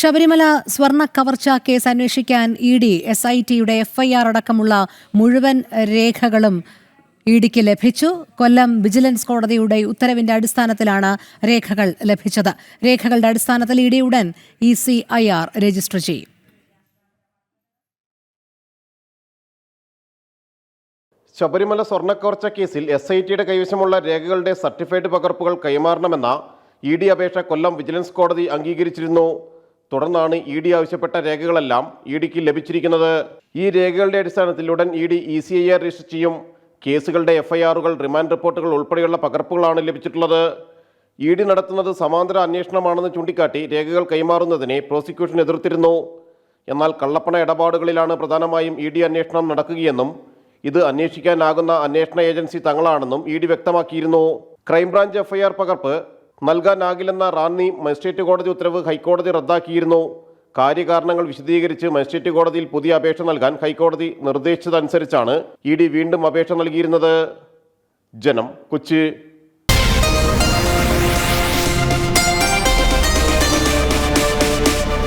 ശബരിമല സ്വർണ കവർച്ച കേസ് അന്വേഷിക്കാൻ ഇ ഡി എസ് ഐ ടിയുടെ എഫ്ഐആർ അടക്കമുള്ള മുഴുവൻ രേഖകളും ഇ ഡിക്ക് ലഭിച്ചു. കൊല്ലം വിജിലൻസ് കോടതിയുടെ ഉത്തരവിന്റെ അടിസ്ഥാനത്തിലാണ് രേഖകൾ ലഭിച്ചത്. രേഖകളുടെ അടിസ്ഥാനത്തിൽ ഇ ഡി ഉടൻ E C I R register ചെയ്യും. ശബരിമല സ്വർണക്കവർച്ച കേസിൽ എസ് ഐ ടിയുടെ കൈവശമുള്ള രേഖകളുടെ സർട്ടിഫൈഡ് പകർപ്പുകൾ കൈമാറണമെന്ന ഇ ഡി അപേക്ഷ കൊല്ലം വിജിലൻസ് കോടതി അംഗീകരിച്ചിരുന്നു. തുടർന്നാണ് ഇ ഡി ആവശ്യപ്പെട്ട രേഖകളെല്ലാം ഇ ഡിക്ക് ലഭിച്ചിരിക്കുന്നത്. ഈ രേഖകളുടെ അടിസ്ഥാനത്തിൽ ഉടൻ E D E C I R register ചെയ്യും. കേസുകളുടെ എഫ്ഐആറുകൾ റിമാൻഡ് റിപ്പോർട്ടുകൾ ഉൾപ്പെടെയുള്ള പകർപ്പുകളാണ് ലഭിച്ചിട്ടുള്ളത്. ഇ ഡി നടത്തുന്നത് സമാന്തര അന്വേഷണമാണെന്ന് ചൂണ്ടിക്കാട്ടി രേഖകൾ കൈമാറുന്നതിനെ പ്രോസിക്യൂഷൻ എതിർത്തിരുന്നു. എന്നാൽ കള്ളപ്പണ ഇടപാടുകളിലാണ് പ്രധാനമായും ഇ ഡി അന്വേഷണം നടക്കുകയെന്നും ഇത് അന്വേഷിക്കാനാകുന്ന അന്വേഷണ ഏജൻസി തങ്ങളാണെന്നും ഇ ഡി വ്യക്തമാക്കിയിരുന്നു. ക്രൈംബ്രാഞ്ച് എഫ്ഐആർ പകർപ്പ് നൽകാനാകില്ലെന്ന റാന്നി മജിസ്ട്രേറ്റ് കോടതി ഉത്തരവ് ഹൈക്കോടതി റദ്ദാക്കിയിരുന്നു. കാര്യകാരണങ്ങൾ വിശദീകരിച്ച് മജിസ്ട്രേറ്റ് കോടതിയിൽ പുതിയ അപേക്ഷ നൽകാൻ ഹൈക്കോടതി നിർദ്ദേശിച്ചതനുസരിച്ചാണ് ഇ ഡി വീണ്ടും അപേക്ഷ നൽകിയിരുന്നത്. ജനം കൊച്ചി.